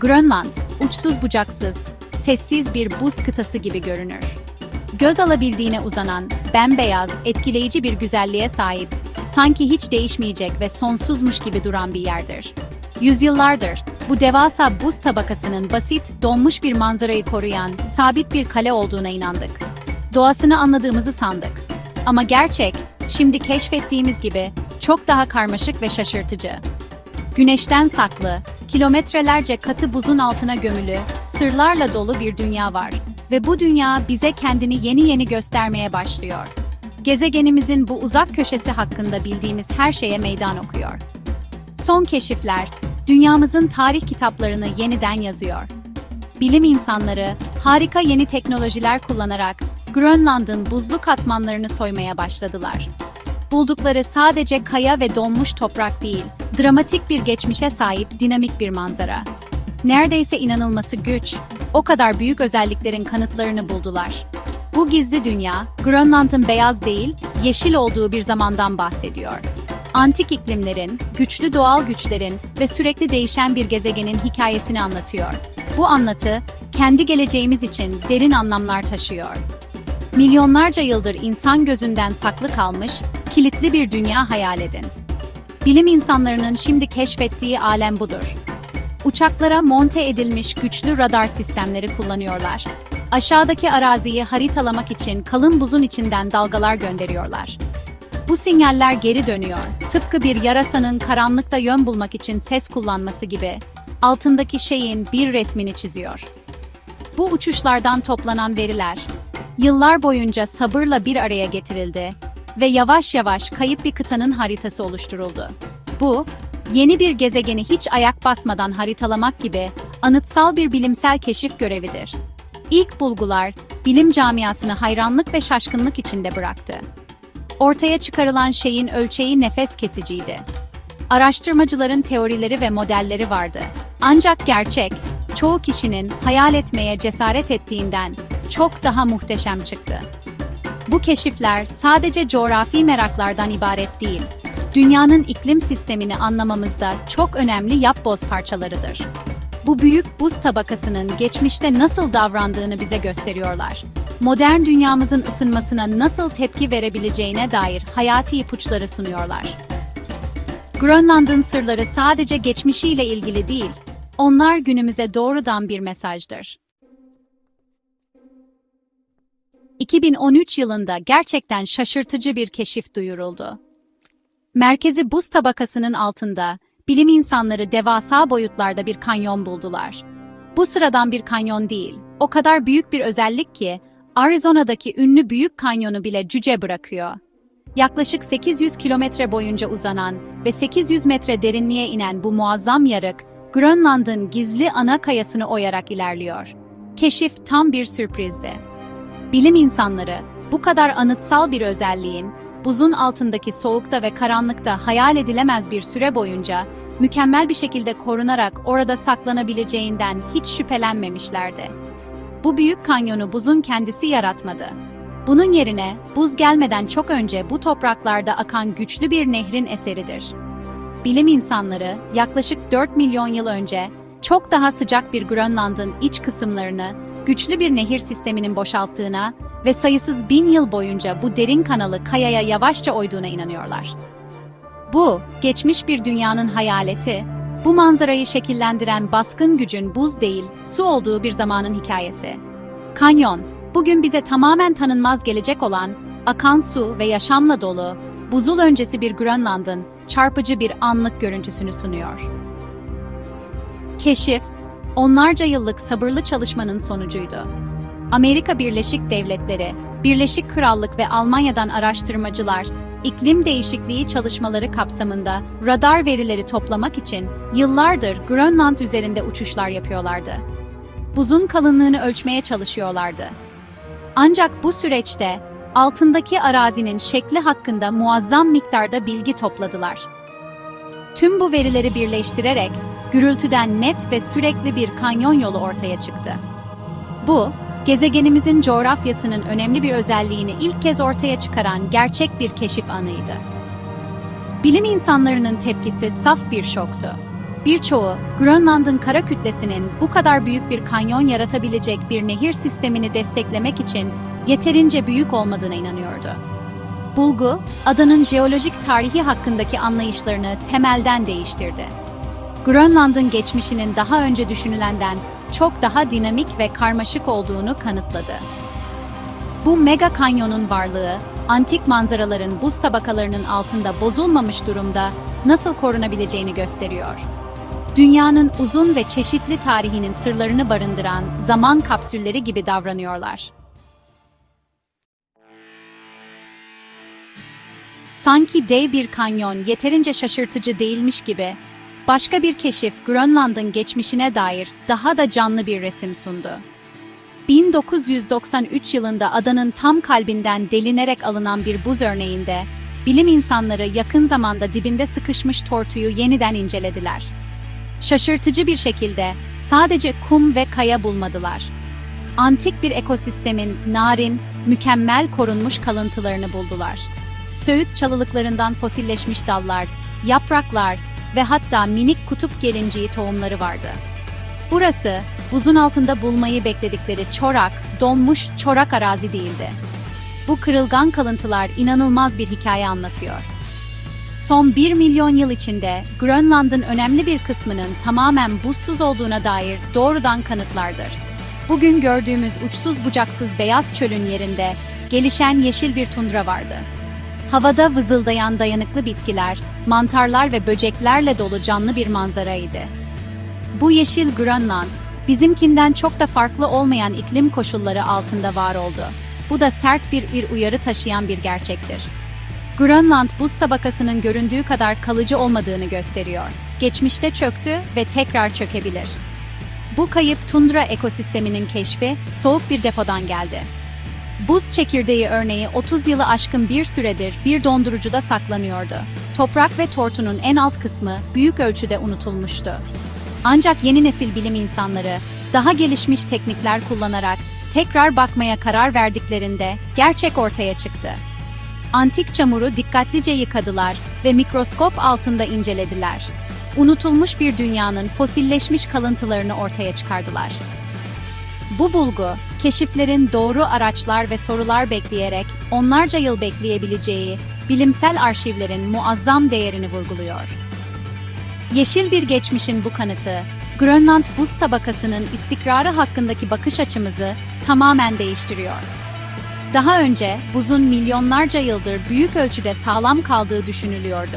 Grönland, uçsuz bucaksız, sessiz bir buz kıtası gibi görünür. Göz alabildiğine uzanan, bembeyaz, etkileyici bir güzelliğe sahip, sanki hiç değişmeyecek ve sonsuzmuş gibi duran bir yerdir. Yüzyıllardır bu devasa buz tabakasının basit, donmuş bir manzarayı koruyan, sabit bir kale olduğuna inandık. Doğasını anladığımızı sandık. Ama gerçek, şimdi keşfettiğimiz gibi çok daha karmaşık ve şaşırtıcı. Güneşten saklı, kilometrelerce katı buzun altına gömülü, sırlarla dolu bir dünya var. Ve bu dünya bize kendini yeni yeni göstermeye başlıyor. Gezegenimizin bu uzak köşesi hakkında bildiğimiz her şeye meydan okuyor. Son keşifler, dünyamızın tarih kitaplarını yeniden yazıyor. Bilim insanları, harika yeni teknolojiler kullanarak Grönland'ın buzlu katmanlarını soymaya başladılar. Buldukları sadece kaya ve donmuş toprak değil, dramatik bir geçmişe sahip dinamik bir manzara. Neredeyse inanılması güç, o kadar büyük özelliklerin kanıtlarını buldular. Bu gizli dünya, Grönland'ın beyaz değil, yeşil olduğu bir zamandan bahsediyor. Antik iklimlerin, güçlü doğal güçlerin ve sürekli değişen bir gezegenin hikayesini anlatıyor. Bu anlatı, kendi geleceğimiz için derin anlamlar taşıyor. Milyonlarca yıldır insan gözünden saklı kalmış, kilitli bir dünya hayal edin. Bilim insanlarının şimdi keşfettiği alem budur. Uçaklara monte edilmiş güçlü radar sistemleri kullanıyorlar. Aşağıdaki araziyi haritalamak için kalın buzun içinden dalgalar gönderiyorlar. Bu sinyaller geri dönüyor. Tıpkı bir yarasanın karanlıkta yön bulmak için ses kullanması gibi. Altındaki şeyin bir resmini çiziyor. Bu uçuşlardan toplanan veriler, yıllar boyunca sabırla bir araya getirildi ve yavaş yavaş kayıp bir kıtanın haritası oluşturuldu. Bu, yeni bir gezegeni hiç ayak basmadan haritalamak gibi anıtsal bir bilimsel keşif görevidir. İlk bulgular, bilim camiasını hayranlık ve şaşkınlık içinde bıraktı. Ortaya çıkarılan şeyin ölçeği nefes kesiciydi. Araştırmacıların teorileri ve modelleri vardı. Ancak gerçek, çoğu kişinin hayal etmeye cesaret ettiğinden çok daha muhteşem çıktı. Bu keşifler sadece coğrafi meraklardan ibaret değil, dünyanın iklim sistemini anlamamızda çok önemli yapboz parçalarıdır. Bu büyük buz tabakasının geçmişte nasıl davrandığını bize gösteriyorlar. Modern dünyamızın ısınmasına nasıl tepki verebileceğine dair hayati ipuçları sunuyorlar. Grönland'ın sırları sadece geçmişiyle ilgili değil, onlar günümüze doğrudan bir mesajdır. 2013 yılında gerçekten şaşırtıcı bir keşif duyuruldu. Merkezi buz tabakasının altında bilim insanları devasa boyutlarda bir kanyon buldular. Bu sıradan bir kanyon değil, o kadar büyük bir özellik ki Arizona'daki ünlü Büyük Kanyonu bile cüce bırakıyor. Yaklaşık 800 kilometre boyunca uzanan ve 800 metre derinliğe inen bu muazzam yarık, Grönland'ın gizli ana kayasını oyarak ilerliyor. Keşif tam bir sürprizdi. Bilim insanları, bu kadar anıtsal bir özelliğin, buzun altındaki soğukta ve karanlıkta hayal edilemez bir süre boyunca, mükemmel bir şekilde korunarak orada saklanabileceğinden hiç şüphelenmemişlerdi. Bu büyük kanyonu buzun kendisi yaratmadı. Bunun yerine, buz gelmeden çok önce bu topraklarda akan güçlü bir nehrin eseridir. Bilim insanları, yaklaşık 4 milyon yıl önce, çok daha sıcak bir Grönland'ın iç kısımlarını, güçlü bir nehir sisteminin boşalttığına ve sayısız bin yıl boyunca bu derin kanalı kayaya yavaşça oyduğuna inanıyorlar. Bu, geçmiş bir dünyanın hayaleti, bu manzarayı şekillendiren baskın gücün buz değil, su olduğu bir zamanın hikayesi. Kanyon, bugün bize tamamen tanınmaz gelecek olan, akan su ve yaşamla dolu, buzul öncesi bir Grönland'ın çarpıcı bir anlık görüntüsünü sunuyor. Keşif, onlarca yıllık sabırlı çalışmanın sonucuydu. Amerika Birleşik Devletleri, Birleşik Krallık ve Almanya'dan araştırmacılar, iklim değişikliği çalışmaları kapsamında radar verileri toplamak için yıllardır Grönland üzerinde uçuşlar yapıyorlardı. Buzun kalınlığını ölçmeye çalışıyorlardı. Ancak bu süreçte altındaki arazinin şekli hakkında muazzam miktarda bilgi topladılar. Tüm bu verileri birleştirerek gürültüden net ve sürekli bir kanyon yolu ortaya çıktı. Bu, gezegenimizin coğrafyasının önemli bir özelliğini ilk kez ortaya çıkaran gerçek bir keşif anıydı. Bilim insanlarının tepkisi saf bir şoktu. Birçoğu, Grönland'ın kara kütlesinin bu kadar büyük bir kanyon yaratabilecek bir nehir sistemini desteklemek için yeterince büyük olmadığına inanıyordu. Bulgu, adanın jeolojik tarihi hakkındaki anlayışlarını temelden değiştirdi. Grönland'ın geçmişinin daha önce düşünülenden çok daha dinamik ve karmaşık olduğunu kanıtladı. Bu mega kanyonun varlığı, antik manzaraların buz tabakalarının altında bozulmamış durumda nasıl korunabileceğini gösteriyor. Dünyanın uzun ve çeşitli tarihinin sırlarını barındıran zaman kapsülleri gibi davranıyorlar. Sanki dev bir kanyon yeterince şaşırtıcı değilmiş gibi, başka bir keşif Grönland'ın geçmişine dair daha da canlı bir resim sundu. 1993 yılında adanın tam kalbinden delinerek alınan bir buz örneğinde, bilim insanları yakın zamanda dibinde sıkışmış tortuyu yeniden incelediler. Şaşırtıcı bir şekilde sadece kum ve kaya bulmadılar. Antik bir ekosistemin narin, mükemmel korunmuş kalıntılarını buldular. Söğüt çalılıklarından fosilleşmiş dallar, yapraklar ve hatta minik kutup gelinciği tohumları vardı. Burası, buzun altında bulmayı bekledikleri çorak, donmuş çorak arazi değildi. Bu kırılgan kalıntılar inanılmaz bir hikaye anlatıyor. Son 1 milyon yıl içinde Grönland'ın önemli bir kısmının tamamen buzsuz olduğuna dair doğrudan kanıtlardır. Bugün gördüğümüz uçsuz bucaksız beyaz çölün yerinde gelişen yeşil bir tundra vardı. Havada vızıldayan dayanıklı bitkiler, mantarlar ve böceklerle dolu canlı bir manzaraydı. Bu yeşil Grönland, bizimkinden çok da farklı olmayan iklim koşulları altında var oldu. Bu da sert bir, bir uyarı taşıyan bir gerçektir. Grönland buz tabakasının göründüğü kadar kalıcı olmadığını gösteriyor. Geçmişte çöktü ve tekrar çökebilir. Bu kayıp tundra ekosisteminin keşfi soğuk bir depodan geldi. Buz çekirdeği örneği 30 yılı aşkın bir süredir bir dondurucuda saklanıyordu. Toprak ve tortunun en alt kısmı büyük ölçüde unutulmuştu. Ancak yeni nesil bilim insanları daha gelişmiş teknikler kullanarak tekrar bakmaya karar verdiklerinde gerçek ortaya çıktı. Antik çamuru dikkatlice yıkadılar ve mikroskop altında incelediler. Unutulmuş bir dünyanın fosilleşmiş kalıntılarını ortaya çıkardılar. Bu bulgu, keşiflerin doğru araçlar ve sorular bekleyerek onlarca yıl bekleyebileceği bilimsel arşivlerin muazzam değerini vurguluyor. Yeşil bir geçmişin bu kanıtı, Grönland buz tabakasının istikrarı hakkındaki bakış açımızı tamamen değiştiriyor. Daha önce buzun milyonlarca yıldır büyük ölçüde sağlam kaldığı düşünülüyordu.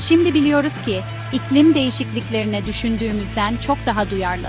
Şimdi biliyoruz ki iklim değişikliklerine düşündüğümüzden çok daha duyarlı.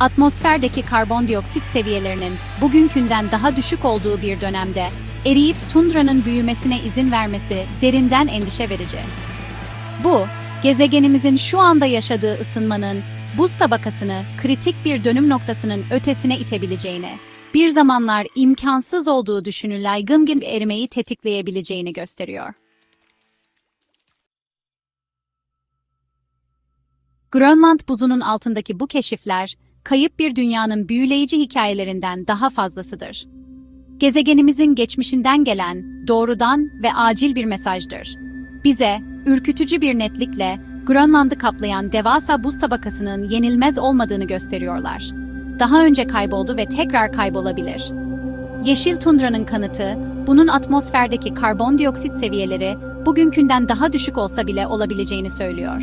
Atmosferdeki karbondioksit seviyelerinin bugünkünden daha düşük olduğu bir dönemde eriyip tundranın büyümesine izin vermesi derinden endişe verici. Bu, gezegenimizin şu anda yaşadığı ısınmanın buz tabakasını kritik bir dönüm noktasının ötesine itebileceğini, bir zamanlar imkansız olduğu düşünülen bir erimeyi tetikleyebileceğini gösteriyor. Grönland buzunun altındaki bu keşifler, kayıp bir dünyanın büyüleyici hikayelerinden daha fazlasıdır. Gezegenimizin geçmişinden gelen, doğrudan ve acil bir mesajdır. Bize, ürkütücü bir netlikle, Grönland'ı kaplayan devasa buz tabakasının yenilmez olmadığını gösteriyorlar. Daha önce kayboldu ve tekrar kaybolabilir. Yeşil tundranın kanıtı, bunun atmosferdeki karbondioksit seviyeleri bugünkünden daha düşük olsa bile olabileceğini söylüyor.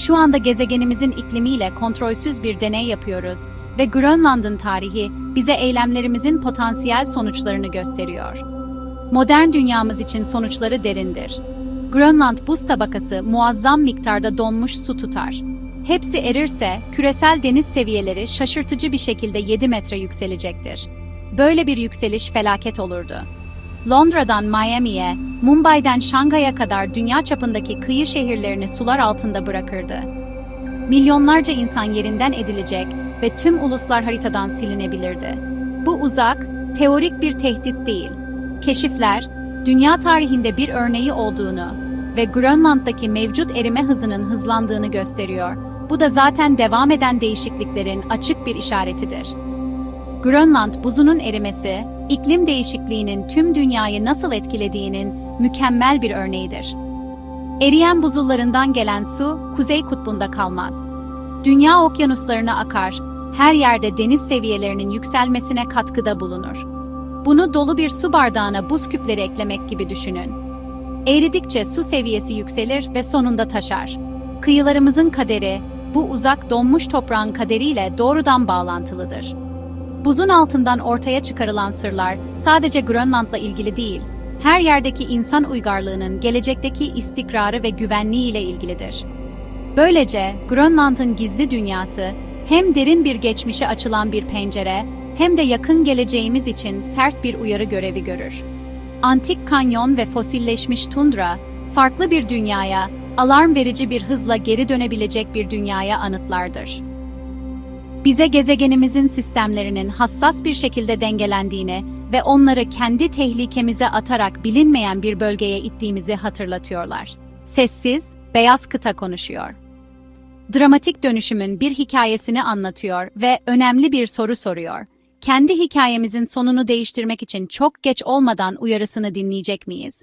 Şu anda gezegenimizin iklimiyle kontrolsüz bir deney yapıyoruz ve Grönland'ın tarihi bize eylemlerimizin potansiyel sonuçlarını gösteriyor. Modern dünyamız için sonuçları derindir. Grönland buz tabakası muazzam miktarda donmuş su tutar. Hepsi erirse küresel deniz seviyeleri şaşırtıcı bir şekilde 7 metre yükselecektir. Böyle bir yükseliş felaket olurdu. Londra'dan Miami'ye, Mumbai'den Şangay'a kadar dünya çapındaki kıyı şehirlerini sular altında bırakırdı. Milyonlarca insan yerinden edilecek ve tüm uluslar haritadan silinebilirdi. Bu uzak, teorik bir tehdit değil. Keşifler, dünya tarihinde bir örneği olduğunu ve Grönland'daki mevcut erime hızının hızlandığını gösteriyor. Bu da zaten devam eden değişikliklerin açık bir işaretidir. Grönland buzunun erimesi, iklim değişikliğinin tüm dünyayı nasıl etkilediğinin mükemmel bir örneğidir. Eriyen buzullarından gelen su, Kuzey Kutbu'nda kalmaz. Dünya okyanuslarına akar, her yerde deniz seviyelerinin yükselmesine katkıda bulunur. Bunu dolu bir su bardağına buz küpleri eklemek gibi düşünün. Eridikçe su seviyesi yükselir ve sonunda taşar. Kıyılarımızın kaderi, bu uzak donmuş toprağın kaderiyle doğrudan bağlantılıdır. Buzun altından ortaya çıkarılan sırlar sadece Grönland'la ilgili değil, her yerdeki insan uygarlığının gelecekteki istikrarı ve güvenliği ile ilgilidir. Böylece Grönland'ın gizli dünyası hem derin bir geçmişe açılan bir pencere hem de yakın geleceğimiz için sert bir uyarı görevi görür. Antik kanyon ve fosilleşmiş tundra, farklı bir dünyaya, alarm verici bir hızla geri dönebilecek bir dünyaya anıtlardır. Bize gezegenimizin sistemlerinin hassas bir şekilde dengelendiğini ve onları kendi tehlikemize atarak bilinmeyen bir bölgeye ittiğimizi hatırlatıyorlar. Sessiz, beyaz kıta konuşuyor. Dramatik dönüşümün bir hikayesini anlatıyor ve önemli bir soru soruyor. Kendi hikayemizin sonunu değiştirmek için çok geç olmadan uyarısını dinleyecek miyiz?